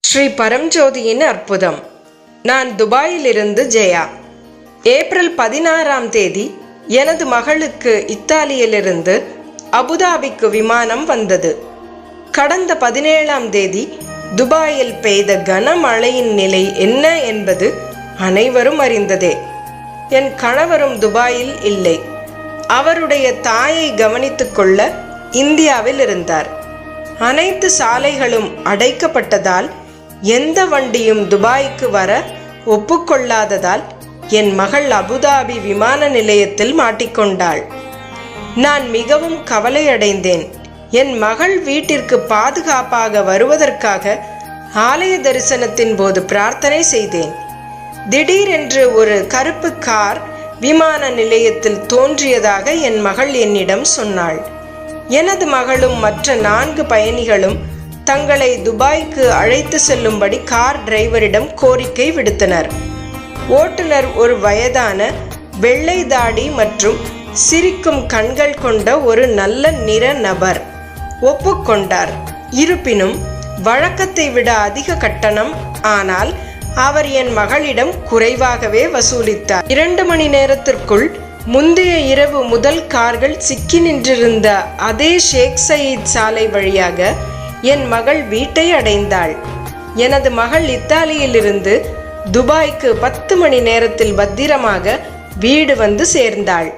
ஸ்ரீ பரம்ஜோதியின் அற்புதம். நான் துபாயிலிருந்து ஜெயா. ஏப்ரல் பதினாறாம் தேதி எனது மகளுக்கு இத்தாலியிலிருந்து அபுதாபிக்கு விமானம் வந்தது. கடந்த பதினேழாம் தேதி துபாயில் பெய்த கனமழையின் நிலை என்ன என்பது அனைவரும் அறிந்ததே. என் கணவரும் துபாயில் இல்லை. அவருடைய தாயை கவனித்துக் கொள்ள இந்தியாவில் இருந்தார். அனைத்து சாலைகளும் அடைக்கப்பட்டதால் எந்த வண்டியும் துபாய்க்கு வர ஒப்புக்கொள்ளாததால் என் மகள் அபுதாபி விமான நிலையத்தில் மாட்டிக்கொண்டாள். நான் மிகவும் கவலையடைந்தேன். என் மகள் வீட்டிற்கு பாதுகாப்பாக வருவதற்காக ஆலய தரிசனத்தின் போது பிரார்த்தனை செய்தேன். திடீரென்று ஒரு கருப்பு கார் விமான நிலையத்தில் தோன்றியதாக என் மகள் என்னிடம் சொன்னாள். எனது மகளும் மற்ற நான்கு பயணிகளும் தங்களை துபாய்க்கு அழைத்து செல்லும்படி கார் டிரைவரிடம் கோரிக்கை விடுத்தனர். ஓட்டுநர் ஒரு வயதான வெள்ளை தாடி மற்றும் சிரிக்கும் கண்கள் கொண்ட ஒரு நல்ல நிற நபர் ஒப்புக்கொண்டார் இருப்பினும் வழக்கத்தை விட அதிக கட்டணம் ஆனால் அவர் என் மகளிடம் குறைவாகவே வசூலித்தார். இரண்டு மணி நேரத்திற்குள் முந்தைய இரவு முதல் கார்கள் சிக்கி நின்றிருந்த அதே ஷேக் சயீத் சாலை வழியாக என் மகள் வீட்டை அடைந்தாள். எனது மகள் இத்தாலியிலிருந்து துபாய்க்கு பத்து மணி நேரத்தில் பத்திரமாக வீடு வந்து சேர்ந்தாள்.